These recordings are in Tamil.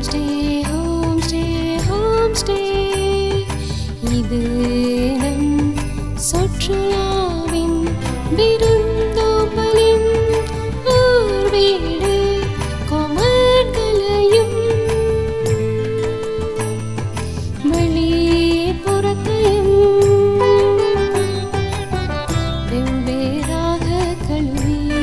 Stay home stay home stay இது நம் சுற்றுலாவின் விருந்தோம்பலின் ஊர் வீடு கொமர்களையும் வெளிப்புறத்தையும் வெவ்வேறாக கழுவி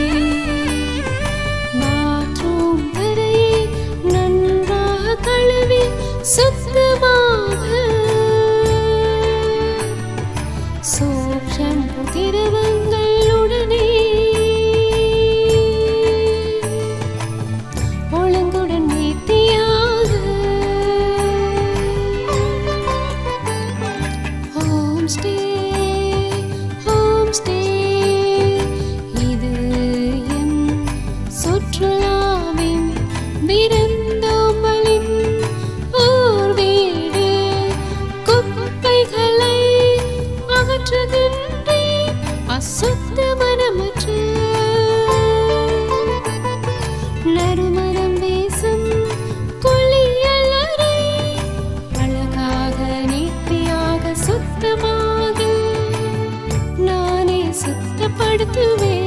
சுத்தமாக. சோப் ஷாம்பு உடனே ஒழுங்குடன் நீத்தியாக ஹோம் ஸ்டே ஹோம் ஸ்டே. இது என் சுற்றுலாவின் விரு அசுத்த மனமற்ற நறுமணம் வீசும் குளியலறை அழகாக நேர்த்தியாக சுத்தமாக நானே சுத்தப்படுத்துவேன்.